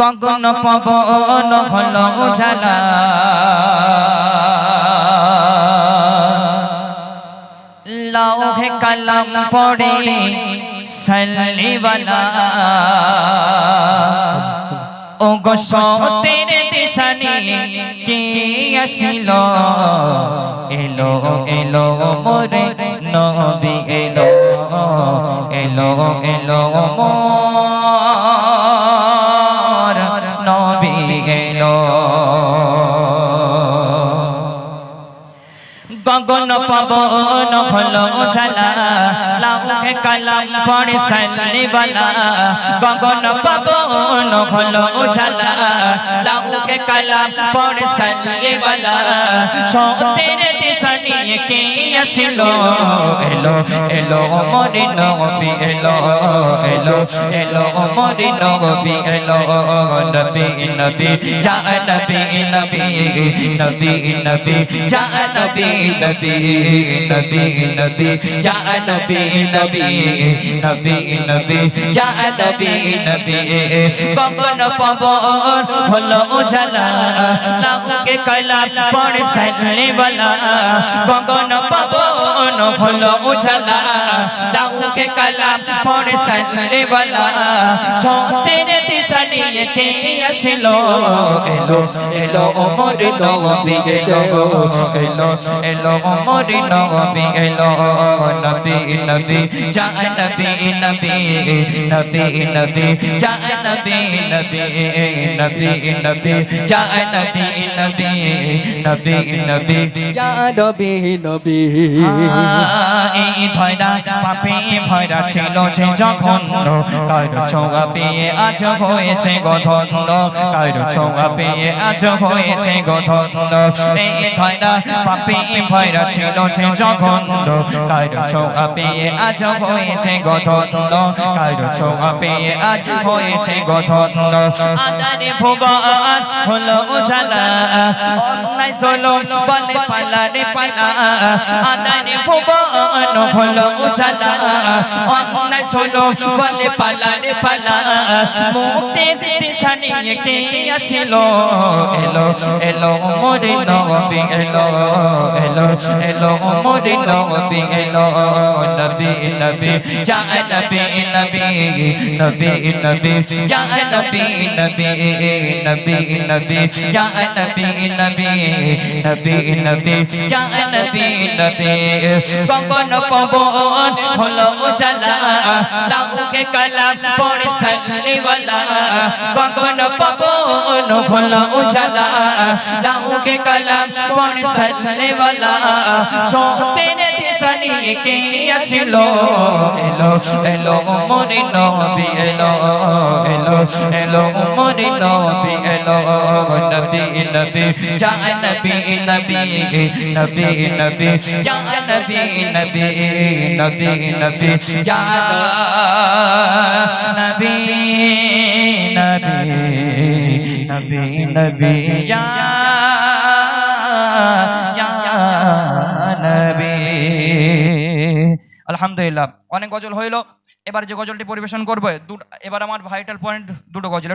গগন পবন হল উজালা। লৌহে কলম পড়ে সল্লিওয়ালা ও গো সতের দিশানি কে আসিল? এলো এলো মোরে নবী, এলো এলো এলো মোর গগন পবন হলো ঝালা লাউকে কালাম পড়ে সাল্লিওয়ালা গগন পবন হলো ঝালা লাউকে কালাম পড়ে সাল্লিওয়ালা সতের দিশা নিয়ে কে আসিলো এলো এলো মরি নবী এলো এলো এলো মরি নবী এলো নবী নবী যা নবী নবী নবী নবী যা নবী নবী নবী নবী যা নবী নবী নবী নবী যা নবী নবী গগন পবন হলো উজালা লাউকে কলা পড়ে সাইলে वाला গগন পাবন হলো উজালা লাউকে কলা পড়ে সাইলে वाला সতের দিশা নিয়ে কে আসলো এলো এলো মোর নবী এলো এলো এলো মোর নবী এলো নবী নবী যা নবী নবী নবী নবী যা নবী নবী নবী নবী যা নবী নবী নবী নবী ইয়া নবী নবী ধয়রা পাপে ভয়রা ছিল যে যখন কার ছোঁয়া পেয়ে আজ হয়েছে গধন্দ কার ছোঁয়া পেয়ে আজ হয়েছে গধন্দ এই ধয়রা পাপে ভয়রা ছিল যে যখন কার ছোঁয়া পেয়ে আজ হয়েছে গধন্দ কার ছোঁয়া পেয়ে আজ হয়েছে গধন্দ আদারে ভুবন হলো উজালা। অন্যায় সলো বলে পালা রে পালা। আদারে ভুবন হলো উজালা অন্যায় সলো বলে পালা রে পালা মুক্তির দিশা নিয়ে কে আসিল এলো এলো মোরে নবী এলো এলো এলো মোরে নবী এলো নবী নবী যা নবী নবী নবী নবী যা নবী নবী নবী নবী যা নবী নবী নবী নবী যা নবী নবী গগন পবন, হলো উজালা। লাউকে কালাম, পড়ে সাল্লিওয়ালা গগন পবন, হলো উজালা। লাউকে কালাম, পড়ে সাল্লিওয়ালা সতের দিশা নিয়ে কে আসিলো এলো এলো মোরে নবী এলো এলো এলো মোরে নবী এলো নবী নবী যা নবী নবী নবী নবী যা নবী নবী নবী নবী যা নবী নবী নবী নবী যা আলহামদুলিল্লাহ। অনেক গজল হইল। এবার যে গজলটি পরিবেশন করব এবার আমার ভাইটাল পয়েন্ট দুটো গজল।